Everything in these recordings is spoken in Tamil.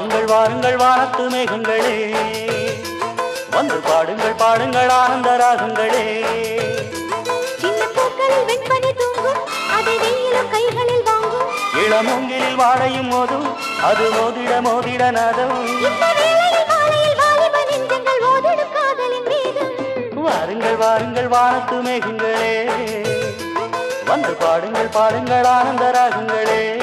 வாருங்கள் வாருங்கள் வானத்து மேகங்களே. வந்து பாடுங்கள் பாடுங்கள் ஆனந்த ராகங்களே. இளமூங்கிலில் வாழையும் மோதும் அது மோதிட மோதிட நாதம். வாருங்கள் வாருங்கள் வானத்து மேகங்களே. வந்து பாடுங்கள் பாடுங்கள் ஆனந்த ராகங்களே.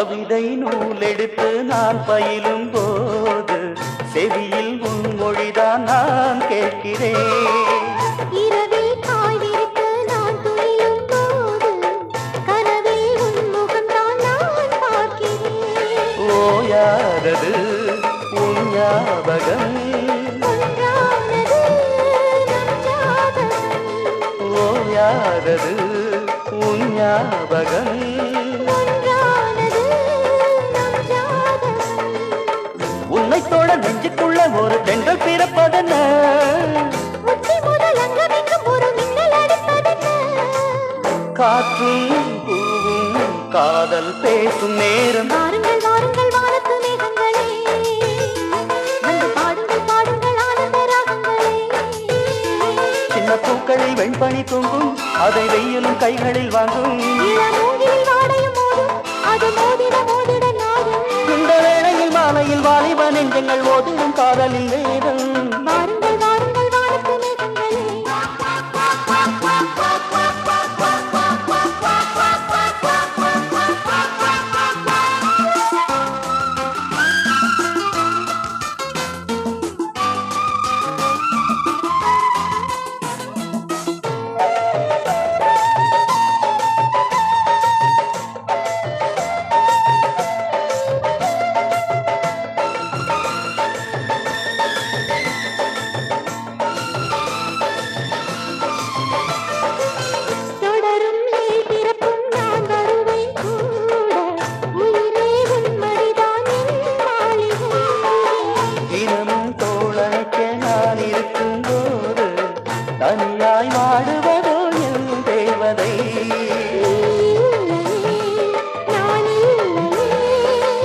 கவிதை நூலெடுத்து நான் பயிலும் போது செவியில் உன் மொழிதான் நான் கேட்கிறேன் ஓயாதது உன் ஞாபகம். ஓயாதது உன் ஞாபகம். உன்னை தோட நெஞ்சுக்குள்ள ஒரு தென்றல் பிறப்பதென்ன? காற்றும் பூவும் காதல் பேசும் நேரம். வாருங்கள் வாருங்கள் வானத்து மேகங்களே. பாடுங்கள் பாடுங்கள் ஆனந்த ராகங்களே. சின்ன பூக்களில் வெண்பனி தூங்கும் அதை வெயிலும் கைகளில் வாங்கும். வாலிப நெஞ்சங்கள் ஓதிடும் வேதம். வாடுவதோ என் தேவதை?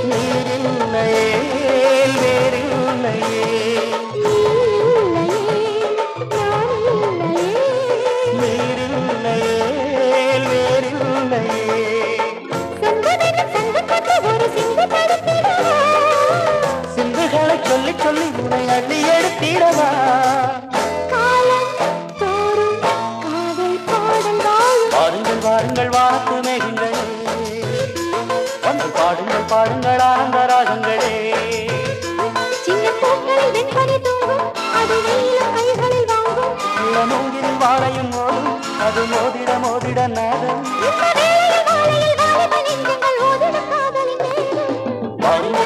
நீரில்லையே வேறில்லையே நீரில்லையே வேறில்லையே சிந்துகளை சொல்லி சொல்லி உன்னை அள்ளி எடுத்திடவா? வாருங்கள் வானத்து மேகங்களே வந்து பாடுங்கள் பாடுங்கள் ஆனந்த ராகங்களே இளமூங்கில் வாழையும் மோதும் அது மோதிட மோதிட நாதம்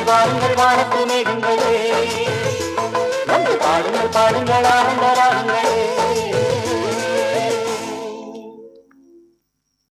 வாருங்கள் வானத்து மேகங்களே வந்து பாடுங்கள் பாடுங்கள் ஆனந்த